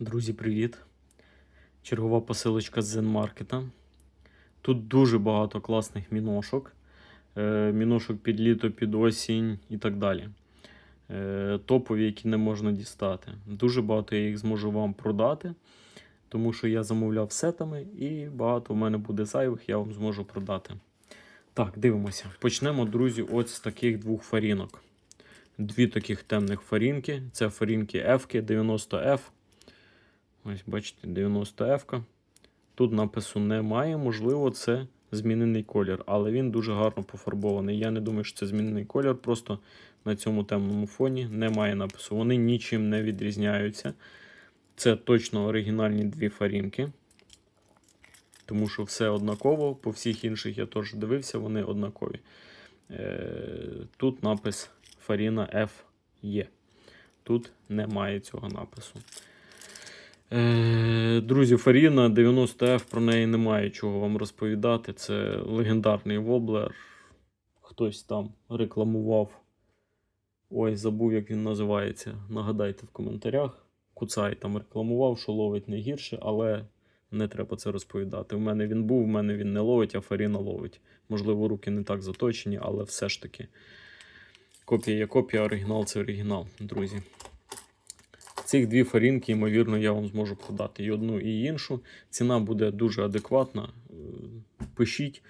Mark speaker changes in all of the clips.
Speaker 1: Друзі, привіт! Чергова посилочка з Зенмаркета. Тут дуже багато класних міношок. Е, Міношок під літо, під осінь і так далі. Е, Топові, які не можна дістати. Дуже багато я їх зможу вам продати, тому що я замовляв сетами і багато в мене буде зайвих, я вам зможу продати. Так, дивимося. Почнемо, друзі, от з таких двох фарінок. Дві таких темних фарінки. Це фарінки F 90F. Ось, бачите, 90F. Тут напису немає, можливо, це змінений колір, але він дуже гарно пофарбований. Я не думаю, що це змінений колір, просто на цьому темному фоні немає напису. Вони нічим не відрізняються. Це точно оригінальні дві фарінки. Тому що все однаково, по всіх інших я теж дивився, вони однакові. Е, Тут напис Farina F є. Тут немає цього напису. Е, Друзі, Фаріна 90F, про неї немає чого вам розповідати. Це легендарний воблер. Хтось там рекламував. Ой, забув, як він називається. Нагадайте в коментарях. Куцай там рекламував, що ловить не гірше, але не треба це розповідати. У мене він був, у мене він не ловить, а Фаріна ловить. Можливо, руки не так заточені, але все ж таки. Копія є копія, оригінал це оригінал, друзі. Цих дві фарінки, ймовірно, я вам зможу продати і одну, і іншу. Ціна буде дуже адекватна. Е, Пишіть.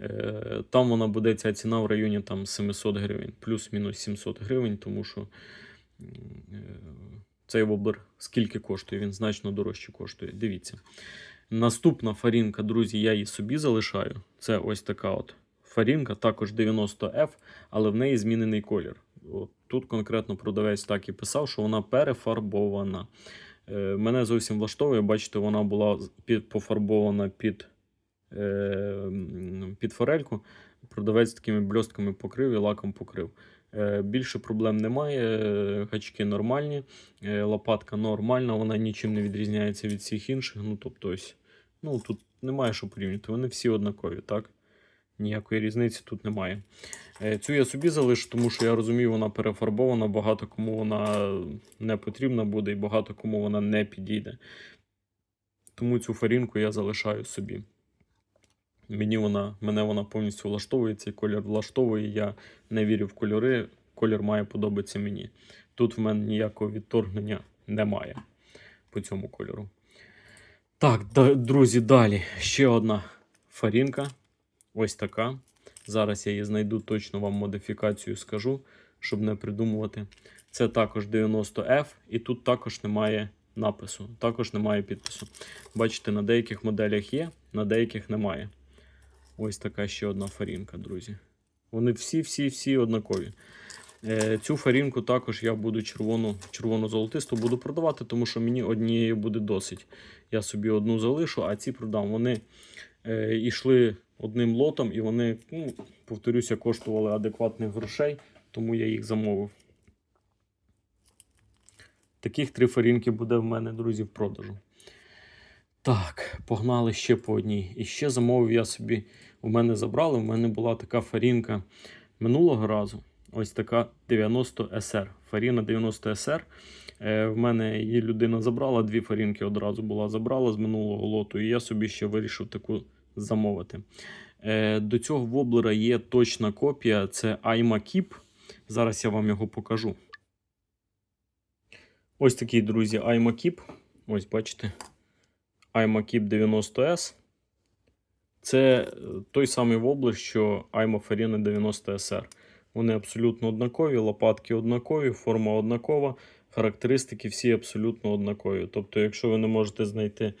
Speaker 1: Е, Там вона буде ця ціна в районі там, 700 гривень, плюс-мінус 700 гривень, тому що е, цей воблер скільки коштує, він значно дорожче коштує. Дивіться. Наступна фарінка, друзі, я її собі залишаю. Це ось така от фарінка, також 90F, але в неї змінений колір. От тут конкретно продавець так і писав, що вона перефарбована. Е, мене зовсім влаштовує, бачите, вона була під, пофарбована під, е, під форельку. Продавець такими бльостками покрив і лаком покрив. Е, більше проблем немає, гачки нормальні, лопатка нормальна, вона нічим не відрізняється від всіх інших. Ну, тобто, ось, ну, тут немає що порівняти, вони всі однакові, так? Ніякої різниці тут немає. Е, Цю я собі залишу, тому що я розумію, вона перефарбована, багато кому вона не потрібна буде і багато кому вона не підійде. Тому цю фарінку я залишаю собі. Мені вона, мене вона повністю влаштовує, цей колір влаштовує. Я не вірю в кольори. Колір має подобатися мені. Тут в мене ніякого відторгнення немає по цьому кольору. Так, друзі, далі. Ще одна фарінка. Ось така. Зараз я її знайду, точно вам модифікацію скажу, щоб не придумувати. Це також 90F, і тут також немає напису, також немає підпису. Бачите, на деяких моделях є, на деяких немає. Ось така ще одна фарінка, друзі. Вони всі-всі-всі однакові. Е, цю фарінку також я буду червону, червоно-золотисту буду продавати, тому що мені однієї буде досить. Я собі одну залишу, а ці продам. Вони йшли одним лотом, і вони, ну, повторюся, коштували адекватних грошей, тому я їх замовив. Таких три фарінки буде в мене, друзі, в продажу. Так, погнали ще по одній. І ще замовив я собі. У мене забрали. У мене була така фарінка минулого разу. Ось така 90 SR. Фаріна 90 SR. Е, в мене її людина забрала, дві фарінки одразу була забрала з минулого лоту, і я собі ще вирішив таку замовити. Е, до цього воблера є точна копія, це Aima Зараз я вам його покажу. Ось такий, друзі, Aima Ось бачите. Aima Keep 90S. Це е, той самий воблер, що Aima Farina 90 SR. Вони абсолютно однакові, лопатки однакові, форма однакова, характеристики всі абсолютно однакові. Тобто, якщо ви не можете знайти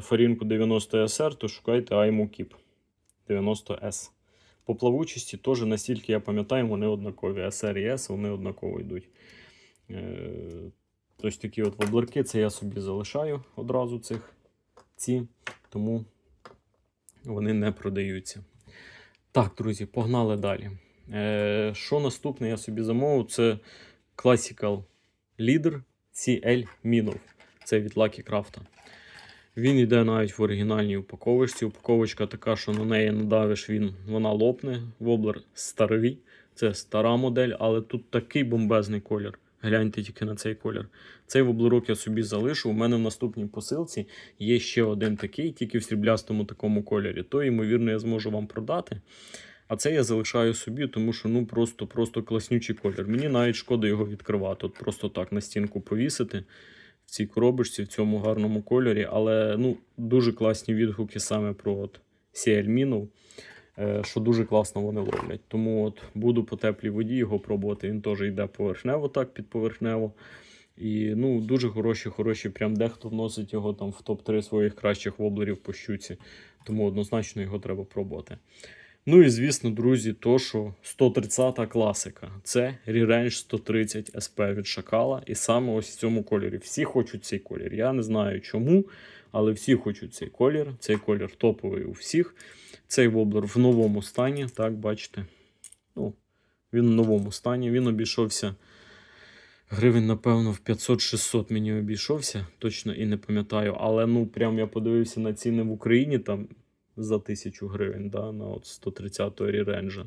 Speaker 1: фарінку 90 SR, то шукайте Aima Keep 90S. По плавучості теж, настільки я пам'ятаю, вони однакові. SR і S вони однаково йдуть. Е, Ось такі от воблерки, це я собі залишаю одразу цих ці, тому вони не продаються. Так, друзі, погнали далі. Е, що наступне я собі замовив? Це Classical Leader CL Minov. Це від Lucky Craft. Він йде навіть в оригінальній упаковочці. Упаковочка така, що на неї надавиш, він, вона лопне. Воблер старий. Це стара модель, але тут такий бомбезний колір. Гляньте тільки на цей колір. Цей воблерок я собі залишу. У мене в наступній посилці є ще один такий, тільки в сріблястому такому кольорі. То, ймовірно, я зможу вам продати. А це я залишаю собі, тому що ну просто просто класнючий колір. Мені навіть шкода його відкривати. От просто так на стінку повісити в цій коробочці, в цьому гарному кольорі. Але ну, дуже класні відгуки саме про от Сіальмінов, е, що дуже класно вони ловлять. Тому от буду по теплій воді його пробувати. Він теж йде поверхнево, так підповерхнево. І ну, дуже хороші, хороші. Прям дехто вносить його там в топ-3 своїх кращих воблерів по щуці. Тому однозначно його треба пробувати. Ну і звісно, друзі, то що 130 класика. Це Re-Range 130 SP від Шакала. І саме ось в цьому кольорі. Всі хочуть цей колір. Я не знаю чому, але всі хочуть цей колір. Цей колір топовий у всіх. Цей воблер в новому стані, так, бачите. Ну, Він в новому стані. Він обійшовся. Гривень, напевно, в 500-600 мені обійшовся, точно і не пам'ятаю. Але ну прям я подивився на ціни в Україні там за 1000 гривень да, на от 130-го ріренджа.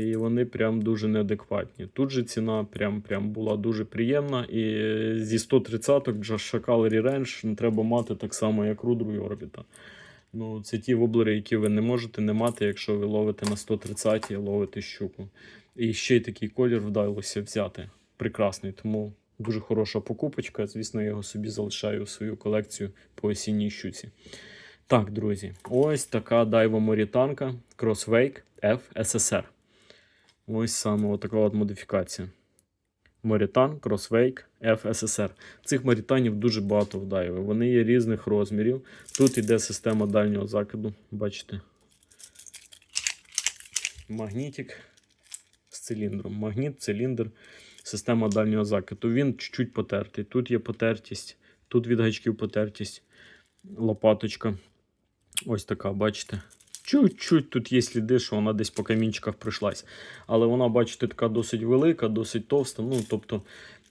Speaker 1: І вони прям дуже неадекватні. Тут же ціна прям, прям була дуже приємна. І зі 130-ок шакал рірендж не треба мати так само, як рудру і орбіта. Ну, це ті воблери, які ви не можете не мати, якщо ви ловите на 130 і ловите щуку. І ще й такий колір вдалося взяти. Прекрасний, тому дуже хороша покупочка. Звісно, я його собі залишаю у свою колекцію по осінній щуці. Так, друзі, ось така дайва морітанка Crosswake F SSR. Ось саме така от модифікація. Морітан Crosswake F SSR. Цих морітанів дуже багато в дайви. Вони є різних розмірів. Тут йде система дальнього закиду. Бачите? Магнітик з циліндром. Магніт, циліндр, система дальнього закиду. Він чуть-чуть потертий. Тут є потертість, тут від гачків потертість, лопаточка. Ось така, бачите. Чуть-чуть тут є сліди, що вона десь по камінчиках пройшлась. Але вона, бачите, така досить велика, досить товста. Ну, тобто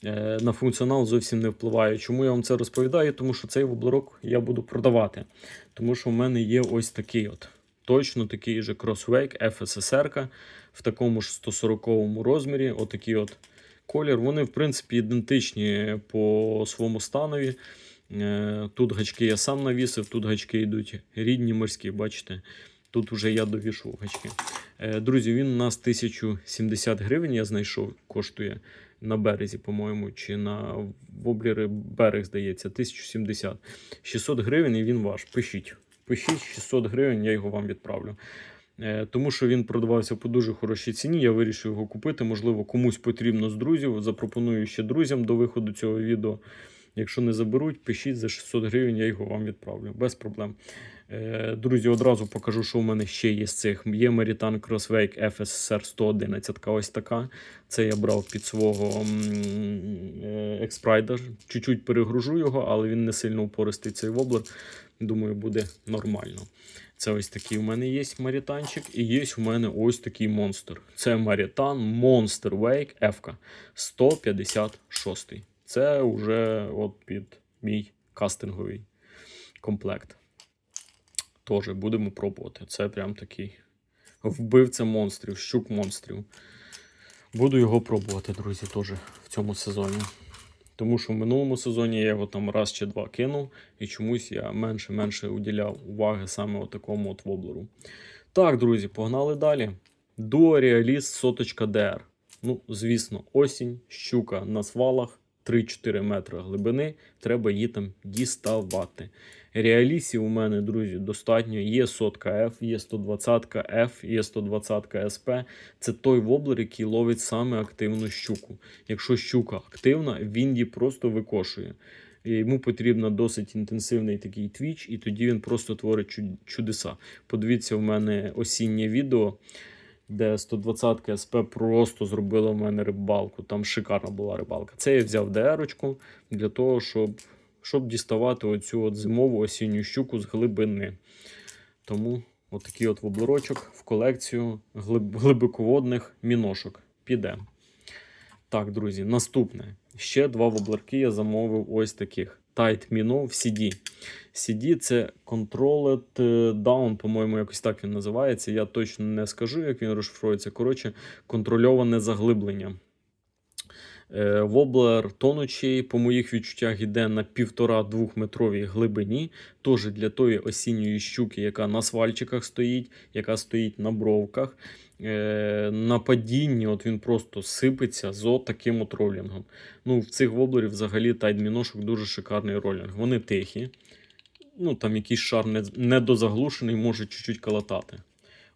Speaker 1: е, на функціонал зовсім не впливає. Чому я вам це розповідаю? Тому що цей воблерок я буду продавати. Тому що в мене є ось такий от. Точно такий же Crosswake FSSR в такому ж 140 розмірі. Отакий от колір. Вони, в принципі, ідентичні по своєму станові. Е, Тут гачки я сам навісив, тут гачки йдуть рідні морські, бачите. Тут вже я довішував гачки. Е, Друзі, він у нас 1070 гривень, я знайшов, коштує на березі, по-моєму, чи на воблери берег, здається, 1070. 600 гривень і він ваш. Пишіть. Пишіть 600 гривень, я його вам відправлю. Е, Тому що він продавався по дуже хорошій ціні. Я вирішив його купити. Можливо, комусь потрібно з друзів. Запропоную ще друзям до виходу цього відео. Якщо не заберуть, пишіть за 600 гривень, я його вам відправлю. Без проблем. Е, Друзі, одразу покажу, що у мене ще є з цих. Є Meritan Crosswake FSR 111. Ось така. Це я брав під свого експрайдер. Чуть-чуть перегружу його, але він не сильно упористий цей воблер. Думаю, буде нормально. Це ось такий у мене є марітанчик. І є у мене ось такий монстр. Це Марітан Monster Wake F 156. Це вже от під мій кастинговий комплект. Теж будемо пробувати. Це прям такий вбивця монстрів, щук монстрів. Буду його пробувати, друзі, теж в цьому сезоні. Тому що в минулому сезоні я його там раз чи два кинув, і чомусь я менше-менше уділяв уваги саме от такому от воблеру. Так, друзі, погнали далі. Duo Realist соточка DR. Ну, звісно, осінь, щука на свалах. 3-4 метри глибини, треба її там діставати. Реалісів у мене, друзі, достатньо. Є сотка F, є 120 F, є 120 SP. Це той воблер, який ловить саме активну щуку. Якщо щука активна, він її просто викошує. Йому потрібен досить інтенсивний такий твіч, і тоді він просто творить чудеса. Подивіться, в мене осіннє відео де 120 СП просто зробила в мене рибалку. Там шикарна була рибалка. Це я взяв ДРочку для того, щоб щоб діставати оцю от зимову осінню щуку з глибини. Тому отакий от воблерочок в колекцію глиб, глибоководних міношок піде. Так, друзі, наступне. Ще два воблерки я замовив ось таких. Tight Mino в CD. CD це Controlled Down, по-моєму, якось так він називається. Я точно не скажу, як він розшифрується. Коротше, контрольоване заглиблення. Е, Воблер тонучий, по моїх відчуттях, йде на півтора-двох метровій глибині. Теж для тої осінньої щуки, яка на свальчиках стоїть, яка стоїть на бровках. Е, На падінні от він просто сипеться з таким от ролінгом. Ну, в цих воблерів взагалі тайдміношок дуже шикарний ролінг. Вони тихі. Ну, там якийсь шар не- недозаглушений, може чуть-чуть калатати.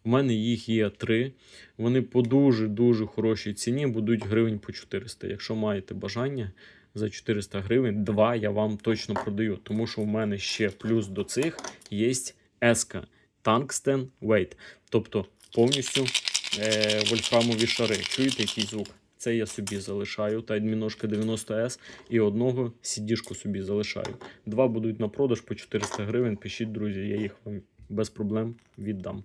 Speaker 1: У мене їх є три. Вони по дуже-дуже хорошій ціні будуть гривень по 400. Якщо маєте бажання за 400 гривень, два я вам точно продаю. Тому що у мене ще плюс до цих є еска Tungsten Weight. Тобто повністю е, вольфрамові шари. Чуєте який звук? Це я собі залишаю. Та адміношка 90S і одного сідішку собі залишаю. Два будуть на продаж по 400 гривень. Пишіть, друзі, я їх вам без проблем віддам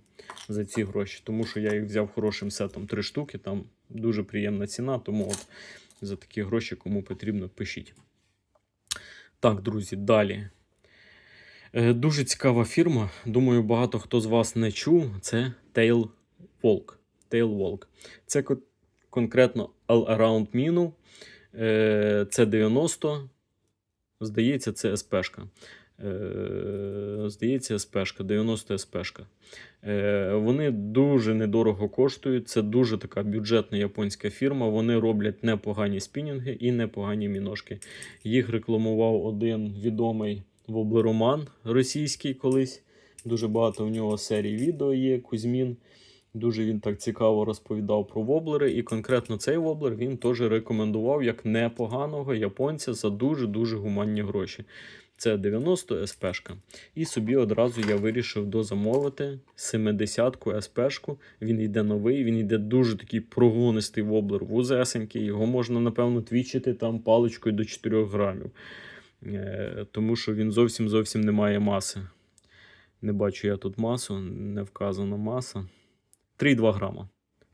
Speaker 1: за ці гроші. Тому що я їх взяв хорошим сетом три штуки. Там дуже приємна ціна. Тому от за такі гроші, кому потрібно, пишіть. Так, друзі, далі. Е, Дуже цікава фірма. Думаю, багато хто з вас не чув. Це Tail Walk. Це конкретно All Around Minu. Е, Це 90. Здається, це СПшка. Е, Здається, СПшка, 90 СПшка. Е, Вони дуже недорого коштують. Це дуже така бюджетна японська фірма. Вони роблять непогані спінінги і непогані міношки. Їх рекламував один відомий воблероман російський колись. Дуже багато в нього серій відео є. Кузьмін. Дуже він так цікаво розповідав про воблери. І конкретно цей воблер він теж рекомендував як непоганого японця за дуже-дуже гуманні гроші. Це 90 СПшка. І собі одразу я вирішив дозамовити 70-ку СПшку. Він йде новий, він йде дуже такий прогонистий воблер, вузесенький. Його можна, напевно, твічити там паличкою до 4 грамів. Е, тому що він зовсім зовсім не має маси. Не бачу я тут масу, не вказана маса. 3,2 грама.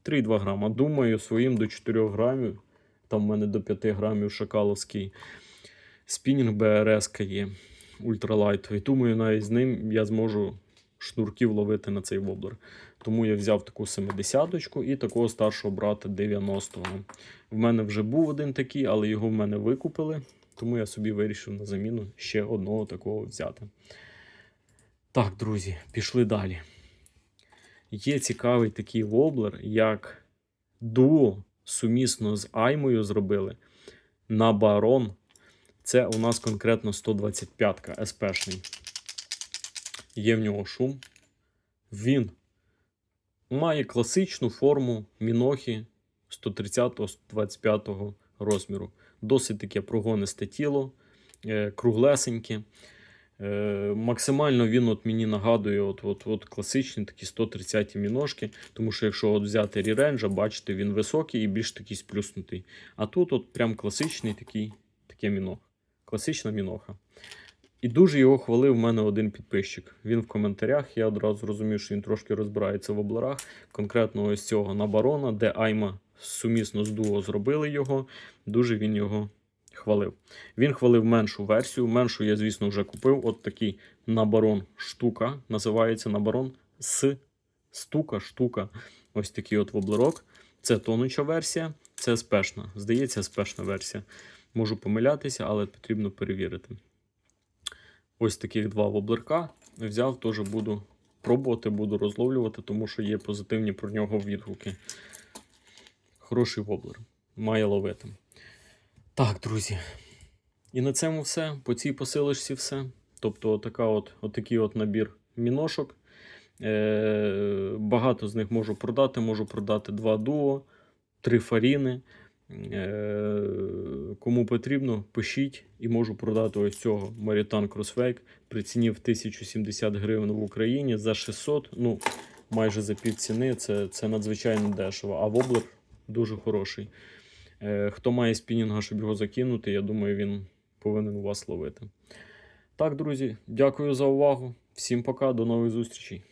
Speaker 1: 3,2 грама. Думаю, своїм до 4 грамів. Там в мене до 5 грамів шакаловський спінінг БРС є ультралайтовий. Думаю, навіть з ним я зможу шнурків ловити на цей воблер. Тому я взяв таку 70-ку і такого старшого брата 90-го. В мене вже був один такий, але його в мене викупили. Тому я собі вирішив на заміну ще одного такого взяти. Так, друзі, пішли далі. Є цікавий такий воблер, як дуо сумісно з Аймою зробили на барон. Це у нас конкретно 125-ка СПшний. Є в нього шум. Він має класичну форму мінохи 130-125 розміру. Досить таке прогонисте тіло, е, круглесеньке. Е, максимально він от мені нагадує от, от, от класичні такі 130 міношки. Тому що якщо от взяти ріренджа, бачите, він високий і більш такий сплюснутий. А тут от прям класичний такий, таке мінох. Класична міноха. І дуже його хвалив в мене один підписчик. Він в коментарях, я одразу зрозумів, що він трошки розбирається в обларах. Конкретно ось цього на барона, де Айма сумісно з дуо зробили його. Дуже він його хвалив. Він хвалив меншу версію. Меншу я, звісно, вже купив. От такий набарон штука. Називається набарон з стука штука. Ось такий от воблерок. Це тонуча версія, це спешна. Здається, спешна версія. Можу помилятися, але потрібно перевірити. Ось таких два воблерка взяв, теж буду пробувати, буду розловлювати, тому що є позитивні про нього відгуки. Хороший воблер. Має ловити. Так, друзі. І на цьому все. По цій посилочці все. Тобто, така от, отакий от набір міношок. Е, багато з них можу продати. Можу продати два дуо, три фаріни. Е, кому потрібно, пишіть і можу продати ось цього Марітан Crossfake при ціні в 1070 гривень в Україні за 600, ну майже за пів ціни. Це, це надзвичайно дешево. А воблер дуже хороший. Е, хто має спінінга, щоб його закинути, я думаю, він повинен у вас ловити. Так, друзі, дякую за увагу. Всім пока, до нових зустрічей.